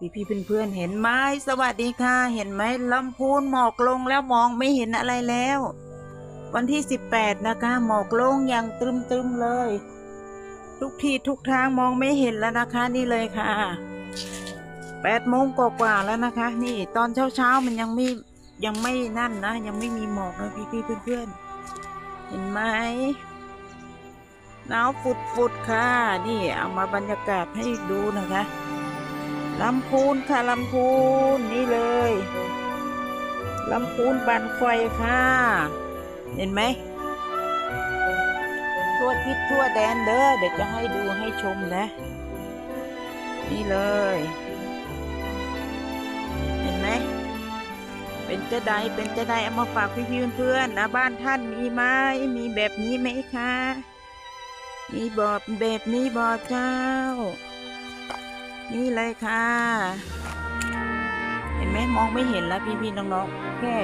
พี่พี่เพื่อนๆเห็นไหมสวัสดีค่ะ เห็นไหมลำพูนหมอกลงแล้วมองไม่เห็นอะไรแล้ว วันที่สิบแปดนะคะ หมอกลงอย่างตึมๆเลย ทุกที่ทุกทางมองไม่เห็นแล้วนะคะนี่เลยค่ะแปดโมงกว่าๆแล้วนะคะ นี่ตอนเช้าๆมันยังไม่ยังไม่นั่นนะ ยังไม่มีหมอกเลยพี่พี่ๆเพื่อนๆ เห็นไหมหนาวฝุดๆค่ะ นี่เอามาบรรยากาศให้ดูนะคะ ลำพูนค่ะลำพูนนี่เลยลำพูนปันไฟค่ะ เห็นไหมทั่วทิศทั่วแดนเด้อเดี๋ยวจะให้ดูให้ชมนะ นี่เลย เห็นไหมเป็นจะไดเป็นจะไดเอามาฝากพี่พี่เพื่อนๆนะบ้านท่านมีไหมมีแบบนี้ไหมคะมีบอแบบนี้บอเจ้า นี่เลยค่ะ เห็นไหมมองไม่เห็นแล้วพี่พี่ๆน้องๆแค่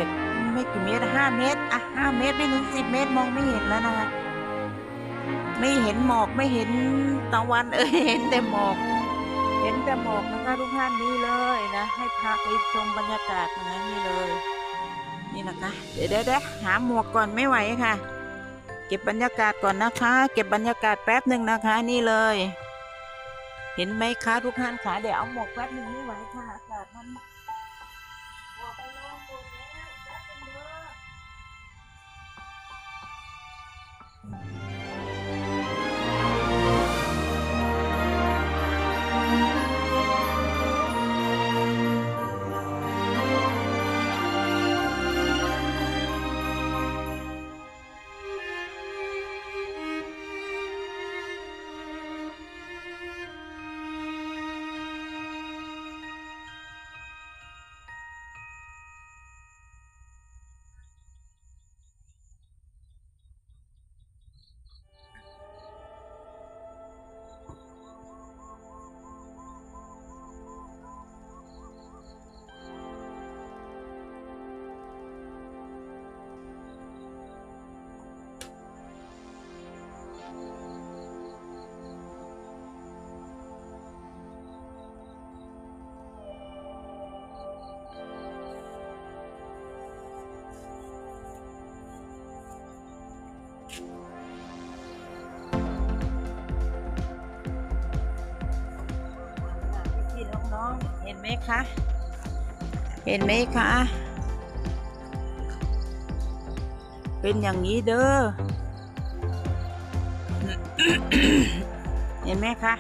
ไม่กี่เมตรห้าเมตรอะห้าเมตรไม่ถึงสิบเมตรมองไม่เห็นแล้วนะคะไม่เห็นหมอกไม่เห็นตะวันเอ้ยเห็นแต่หมอก เห็นแต่หมอกนะคะทุกท่านนี่เลยนะให้พาไปชมบรรยากาศนะนี่เลย นี่นะคะเดี๋ยวเดี๋ยวเดี๋ยวหาหมวกก่อนไม่ไหวค่ะ เก็บบรรยากาศก่อนนะคะ เก็บบรรยากาศแป๊บหนึ่งนะคะ นี่เลย เห็นไหมคะทุกท่านคะเดี๋ยวเอาหมวกแป๊บหนึ่งไม่ไหวค่ะ เห็นไหมคะ เห็นไหมคะ เป็นอย่างนี้เด้อ เห็นไหมคะ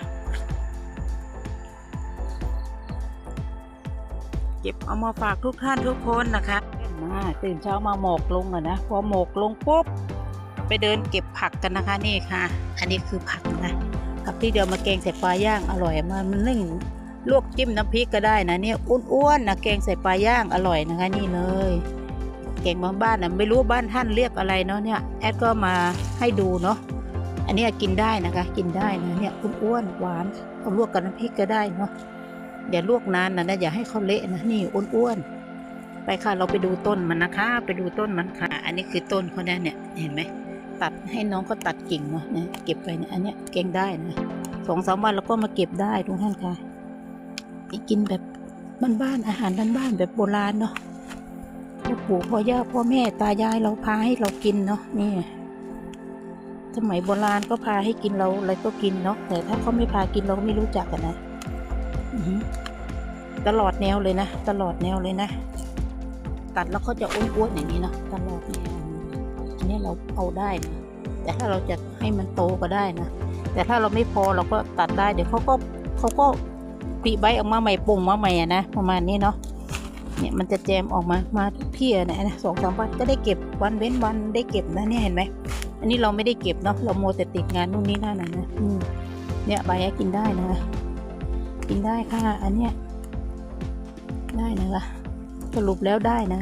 เก็บเอามาฝากทุกท่านทุกคนนะคะมาตื่นเช้ามาหมอกลงอะนะ พอหมอกลงปุ๊บไปเดินเก็บผักกันนะคะนี่ค่ะ อันนี้คือผักนะกับที่เดียวมาแกงใส่ปลาย่างอร่อยมากมันนึ่ง ลวกจิ้มน้ำพริกก็ได้นะเนี่ยอ้วนๆนะแกงใส่ปลาย่างอร่อยนะคะนี่เลย แกงบางบ้านนะไม่รู้บ้านท่านเรียกอะไรเนาะเนี่ยแอดก็มาให้ดูเนาะอันนี้กินได้นะคะ กินได้นะเนี่ยอ้วนๆหวานเอาลวกกับน้ำพริกก็ได้เนาะอย่าลวกนานนะนะอย่าให้เขาเละนะนี่อ้วนๆไปค่ะเราไปดูต้นมันนะคะ ไปดูต้นมันค่ะ อันนี้คือต้นเขาเนี่ยเนี่ยเห็นไหมตัดให้น้องเขาตัดกิ่งเนาะเนี่ยเก็บไปเนี่ยอันเนี้ยเก่งได้นะสองสามวันเราก็มาเก็บได้ทุกท่านค่ะ นี่กินแบบบ้านๆอาหารบ้านๆแบบโบราณเนาะพ่อปู่พ่อย่าพ่อแม่ตายายเราพาให้เรากินเนาะนี่สมัยโบราณก็พาให้กินเราอะไรก็กินเนาะแต่ถ้าเขาไม่พากินเราก็ไม่รู้จักกันนะตลอดแนวเลยนะ ตลอดแนวเลยนะ ตัดแล้วเขาจะอ้วนๆอย่างนี้เนาะตลอดแนวอันนี้เราเอาได้นะแต่ถ้าเราจะให้มันโตก็ได้นะแต่ถ้าเราไม่พอเราก็ตัดได้เดี๋ยวเขาก็เขาก็ ปีใบออกมาใหม่ปุ่งมาใหม่นะประมาณนี้เนาะเนี่ยมันจะแจมออกมามาทุกที่นะนะสองสามวันก็ได้เก็บวันเว้นวันได้เก็บนะเนี่ยเห็นไหมอันนี้เราไม่ได้เก็บเนาะเราโมแต่ติดงานนู่นนี่นั่นนะนะอืมเนี่ยใบอกินได้นะกินได้ค่ะอันเนี้ยได้นะคะสรุปแล้วได้นะ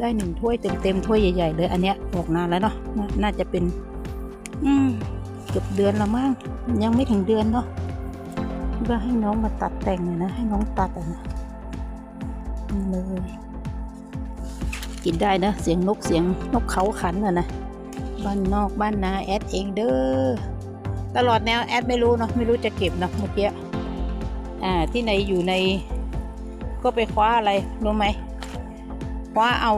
ได้หนึ่งถ้วยเต็มๆถ้วยใหญ่ๆเลย อันเนี้ยออกนานแล้วเนาะนาน่าจะเป็น อืมเกือบเดือนละมั้งยังไม่ถึงเดือนเนาะ ก็ให้น้องมาตัดแต่งหน่อยนะ ให้น้องตัดอะนะนี่เลยกินได้นะ เสียงนกเสียงนกเขาขันอะนะบ้านนอกบ้านนาแอดเองเด้อตลอดแนวแอดไม่รู้เนาะไม่รู้จะเก็บเนาะเมื่อกี้อ่าที่ในอยู่ใน ก็ไปคว้าอะไรรู้ไหมคว้าเอา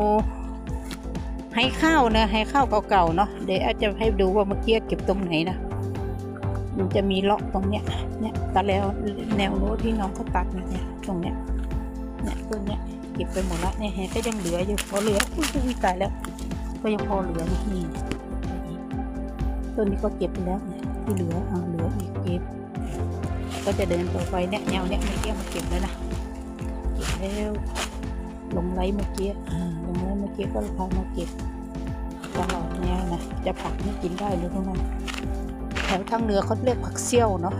ให้ข้าวนะให้ข้าวเก่าๆเนาะเดี๋ยวอาจจะให้ดูว่าเมื่อกี้เก็บตรงไหนนะ มันจะมีเลาะตรงเนี้ยเนี่ยตัดแล้วแนวโน้ตที่น้องเขาตัดเนี่ยตรงเนี้ยเนี่ยต้นเนี้ยเก็บไปหมดละเนี่ยเห็นก็ยังเหลืออยู่พอเหลืออุ้ยตายแล้ว ก็ยังพอเหลือนี่ต้นนี้ก็เก็บไปแล้วเนี่ยที่เหลือเอาเหลืออีกเก็บก็จะเดินต่อไปเนี่ยแนวเนี้ยเมื่อกี้มาเก็บแล้วนะเก็บแล้วลงไลเมื่อกี้ลงไลเมื่อกี้ก็พามาเก็บตลอดแนวนะจะผักนี่กินได้เลยทุกคนแถวทางเหนือเขาเรียกผักเซี่ยวเนาะ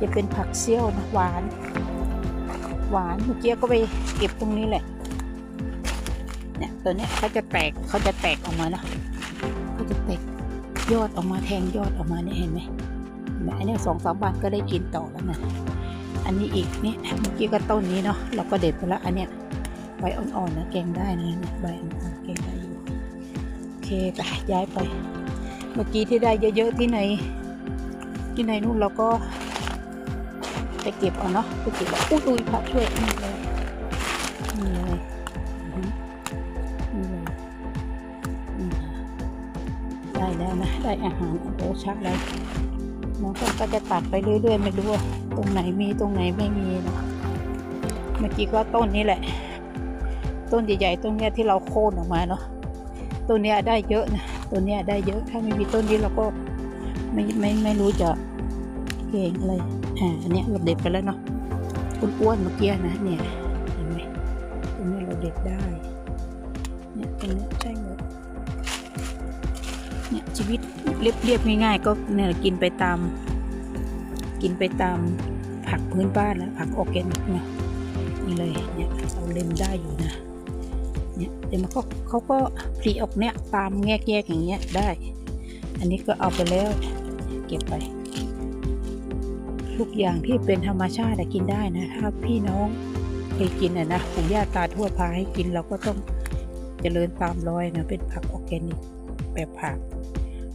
จะเป็นผักเซี่ยวนะหวาน หวานเมื่อกี้ก็ไปเก็บตรงนี้แหละ เนี่ยตัวเนี้ยเขาจะแตกเขาจะแตกออกมานะเขาจะแตกยอดออกมาแทงยอดออกมาเนี่ยเห็นไหมไหมอันเนี้ยสองสามวันก็ได้กินต่อแล้วนะอันนี้อีกเนี่ยเมื่อกี้ก็ต้นนี้เนาะเราก็เด็ดไปแล้วอันเนี้ยใบอ่อนๆนะแกงได้นะเนี่ยใบอ่อนๆแกงได้อยู่โอเคไปย้ายไป เมื่อกี้ที่ได้เยอะๆที่ไหน ที่ไหนนู่นเราก็ไปเก็บเอาเนาะไปเก็บเอาอุ้ยอุ้ยพระช่วยนี่เลยนี่เลยนี่เลยได้แล้วนะ ได้อาหารโอ้ชักแล้วน้องก็ก็จะตัดไปเรื่อยๆไม่รู้ว่าตรงไหนมีตรงไหนไม่มีนะเมื่อกี้ก็ต้นนี้แหละ ต้นใหญ่ๆต้นเนี้ยที่เราโค่นออกมาเนาะต้นเนี้ยได้เยอะนะต้นเนี้ยได้เยอะถ้าไม่มีต้นนี้เราก็ ไม่ไม่ไม่รู้จะเก่งอะไรอ่าอันเนี้ยเราเด็ดไปแล้วเนาะอ้วนๆเมื่อกี้นะเนี่ยเห็นไหมตรงนี้เราเด็ดได้เนี่ยตรงนี้ใช่หมดเนี่ยชีวิตเรียบๆง่ายๆ ก็เนี่ยกินไปตาม กินไปตามผักพื้นบ้านแล้วผักออร์แกนิกเนาะนี่เลยเนี่ยเราเล็มได้อยู่นะเนี่ยเดี๋ยวมันก็เขาก็ผลิออกเนี่ยตามแยกๆอย่างเงี้ยได้ อันนี้ก็เอาไปแล้ว เก็บไปทุกอย่างที่เป็นธรรมชาติกินได้นะ ถ้าพี่น้องเคยกินอะนะปู่ย่าตาทั่วพาให้กินเราก็ต้องเจริญตามรอยนะ เป็นผักออร์แกนิกแบบผัก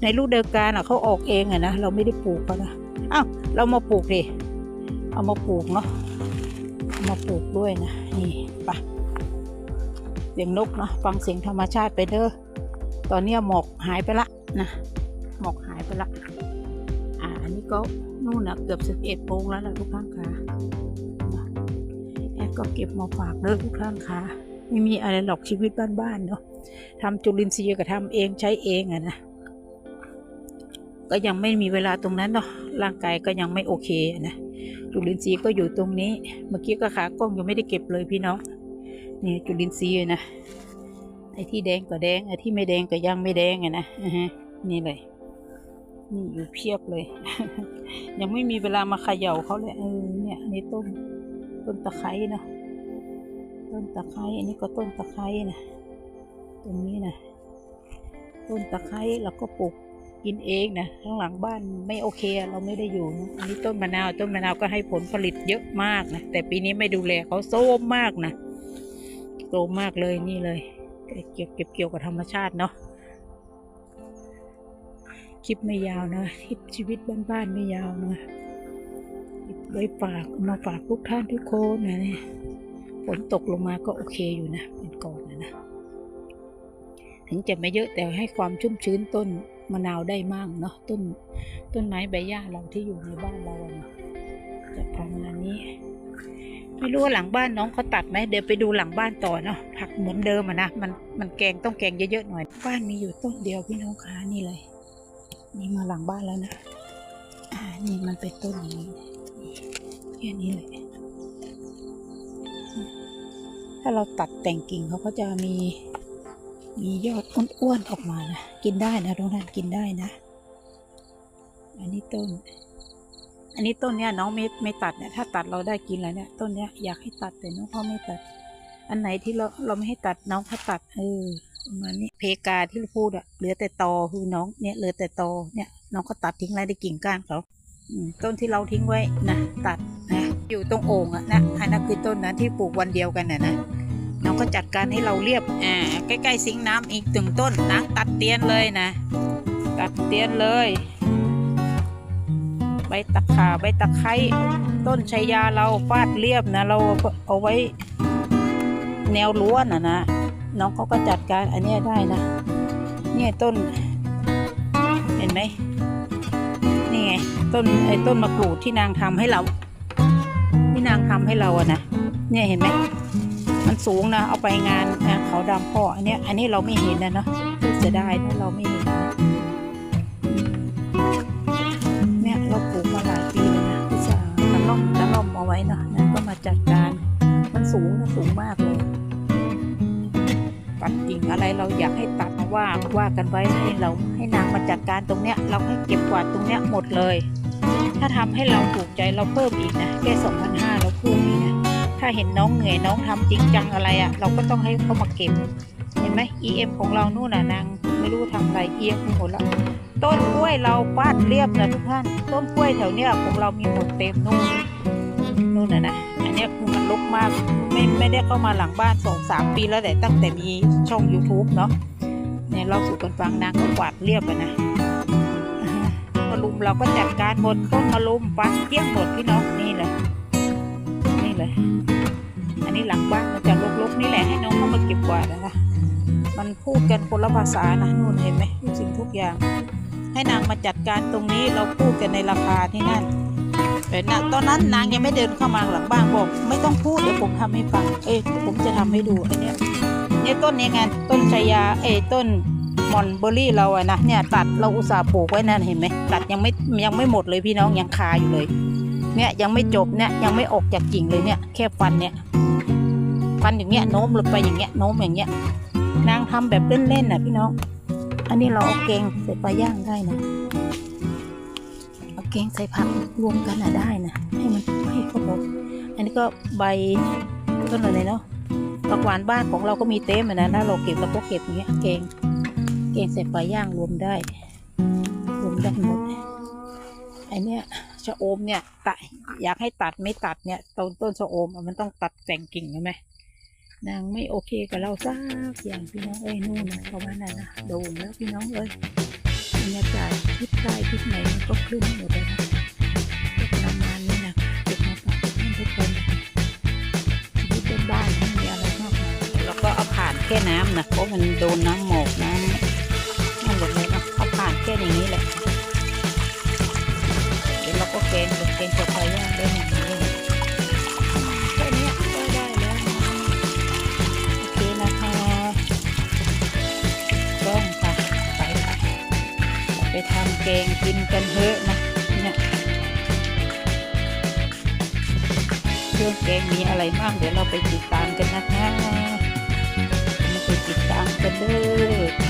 ในฤดูกาลอะเขาออกเองอะนะ เราไม่ได้ปลูกเขานะอ้าวเรามาปลูกดิเอามาปลูกเนาะามาปลูกด้วยนะ นี่ไปะเสียงนกเนาะฟังเสียงธรรมชาติไปเด้อตอนนี้หมอกหายไปละนะหมอกหายไปละ ก็นู่นนะเกือบสิบเอ็ดโมงแล้วนะทุกท่านค่ะแอดก็เก็บมาฝากเด้อทุกท่านค่ะไม่มีอะไรหรอกชีวิตบ้านๆเนาะทำจุลินทรีย์ก็ทำเองใช้เองอะนะก็ยังไม่มีเวลาตรงนั้นเนาะร่างกายก็ยังไม่โอเคนะจุลินทรีย์ก็อยู่ตรงนี้ เมื่อกี้ก็ขากล้องยังไม่ได้เก็บเลยพี่น้องนี่จุลินทรีย์นะไอ้ที่แดงก็แดงไอ้ที่ไม่แดงก็ยังไม่แดงอะนะนี่เลย นี่อยู่เพียบเลย ยังไม่มีเวลามาเขย่าเขาเลยเออเนี่ยนนี้ต้นต้นตะไคร้นะต้นตะไคร้อันนี้ก็ต้นตะไคร้นะตรงนี้นะต้นตะไคร้เราก็ปลูกกินเองนะข้างหลังบ้านไม่โอเค เราไม่ได้อยู่นะอันนี้ต้นมะนาวต้นมะนาวก็ให้ผลผลิตเยอะมากนะแต่ปีนี้ไม่ดูแลเขาโซมมากนะโซมมากเลยนี่เลย เก็บเก็บเกี่ยวกับธรรมชาติเนาะ คลิปไม่ยาวนะคลิปชีวิตบ้านๆไม่ยาวนะไว้ฝากมาฝากทุกท่านทุกคนนะเนี่ยฝนตกลงมาก็โอเคอยู่นะเป็นก่อนนะนะถึงจะไม่เยอะแต่ให้ความชุ่มชื้นต้นมะนาวได้มากเนาะต้นต้นไม้ใบหญ้าเราที่อยู่ในบ้านเราเนาะจะประมาณนี้ ไม่รู้ว่าหลังบ้านน้องเขาตัดไหมเดี๋ยวไปดูหลังบ้านต่อเนาะผักเหมือนเดิมอะนะมันมันแกงต้องแกงเยอะๆหน่อย บ้านมีอยู่ต้นเดียวพี่น้องคะนี่เลย นี่มาหลังบ้านแล้วนะ อ่า นี่มันเป็นต้นนี้แค่นี้เลย ถ้าเราตัดแต่งกิ่งเขาก็จะมี มียอดอ้วนๆออกมานะ กินได้นะทุกท่านกินได้นะ อันนี้ต้น อันนี้ต้นเนี้ยน้องไม่ไม่ตัดเนี่ย ถ้าตัดเราได้กินแล้วเนี่ย ต้นเนี้ยอยากให้ตัดแต่น้องเขาไม่ตัด อันไหนที่เราเราไม่ให้ตัดน้องเขาตัด เออ มาณนี้เพกาที่เราพูดอะเหลือแต่ตอคือน้องเนี่ยเหลือแต่ตอเนี่ยน้องก็ตัดทิ้งไรได้กิ่งก้านเขาต้นที่เราทิ้งไว้นะตัดนะอยู่ตรงโอ่งอะนะอันนั้นคือต้นนั้นที่ปลูกวันเดียวกันน่ะนะน้องก็จัดการให้เราเรียบอ่าใกล้ๆซิงน้ำอีกถึงต้นนะตัดเตียนเลยนะ ตัดเตียนเลย ใบตะขาใบตะไคร้ต้นชัยยาเราฟาดเรียบนะ เราเอาไว้แนวรั้วน่ะนะ น้องเขาก็จัดการอันนี้ได้นะ เนี่ยต้น เห็นไหมนี่ไงต้นไอ้ต้นมะกรูดที่นางทำให้เรา ที่นางทำให้เราอะนะเนี่ยเห็นไหมมันสูงนะเอาไปงานเขาดำพ่ออันนี้อันนี้เราไม่เห็นนะเนาะเสียดายนะเราไม่เห็นนะเนี่ยเราปลูกมาหลายปีแล้วนะอุตส่าห์ตะล่อมตะล่อมเอาไว้เนาะนั่นก็มาจัดการ มันสูงนะสูงมากเลย ตัดกิ่งอะไรเราอยากให้ตัดมาว่าว่ากันไว้ให้เราให้นางมาจัดการตรงเนี้ย เราให้เก็บกวาดตรงเนี้ยหมดเลย ถ้าทำให้เราถูกใจเราเพิ่มอีกนะแค่สองพันห้าเราเพิ่มอีกนะถ้าเห็นน้องเหนื่อยน้องทำจริงจังอะไรอะ่ะ เราก็ต้องให้เขามาเก็บ เห็นไหม EM ของเรานู่นน่ะนางไม่รู้ทำอะไร EM ไปหมดแล้วต้นกล้วยเราฟาดเรียบนะทุกท่าน ต้นกล้วยแถวเนี้ยของเรามีหมดเต็มนู่นนู่นน่ะนะ นี้ยคือมันรกมาก ไม่ไม่ได้เข้ามาหลังบ้านสองสามปีแล้วแต่ตั้งแต่มีช่อง YouTube เนาะเนี่ยเราสู่กันฟังนางก็กวาดเรียบนะ มะลุมเราก็จัดการหมดต้นมะลุมฟันเกี้ยงหมดพี่น้องนี่เลยนี่เลย อันนี้หลังบ้านมันจะลกๆนี่แหละให้น้องเขามาเก็บกวาดนะคะมันพูดกันคนละภาษานะนู่นเห็นไหมทุกสิ่งทุกอย่าง ให้นางมาจัดการตรงนี้เราพูดกันในราคาที่นั่น แต่นะตอนนั้นนางยังไม่เดินเข้ามาหลังบ้านบอก ไม่ต้องพูดเดี๋ยวผมทำให้ฟัง เอ้ยผมจะทำให้ดูอันเนี้ยเนี่ยต้นนี้ไงต้นชายาเอ้ต้นมอนเบอรี่เราอะนะเนี่ยตัดเราอุตส่าห์ปลูกไว้นั่นเห็นไหมตัดยังไม่ยังไม่หมดเลยพี่น้องยังคาอยู่เลย เนี่ยยังไม่จบเนี่ยยังไม่ออกจากกิ่งเลยเนี่ยแค่ฟันเนี่ยฟันอย่างเงี้ยโน้มลงไปอย่างเงี้ยโน้มอย่างเงี้ย นางทำแบบเล่นๆน่ะพี่น้อง อันนี้เราเอาเกงใส่ปลาย่างได้นะ เอาเกงใส่ผักรวมกันอะได้นะ ให้มันให้เขาบอกอันนี้ก็ใบต้นอะไรเนาะผักหวานบ้านของเราก็มีเต็มอะนะถ้าเราเก็บเราก็เก็บอย่างเงี้ยเกงเกงใส่ปลาย่างรวมได้ รวมได้หมดไอเนี้ยชะโอมเนี่ยตัดอยากให้ตัดไม่ตัดเนี่ยต้นต้นชะโอมมันต้องตัดแต่งกิ่งใช่ไหมนางไม่โอเคกับเราสักอย่างพี่น้องเอ้ยนู่นนะเขาะว่านั่นนะโดนแล้วพี่น้องเอ้ยบรรยากาศทิศใต้ทิศไหนมันก็คลื่นหมด น้ำนะเพราะมันโดนน้ำหมอกน้ำนั่นหมดเลยนะเอาผ่านแค่อย่างนี้แหละ เดี๋ยวเราก็เกณฑ์เกณฑ์จะไปย่างได้หนึ่งเลยแค่นี้ก็ได้แล้วโอเคนะคะต้องค่ะไปค่ะไปทำแกงกินกันเถอะนะเนี่ยเครื่องแกงมีอะไรบ้างเดี๋ยวเราไปติดตามกันนะคะ ติ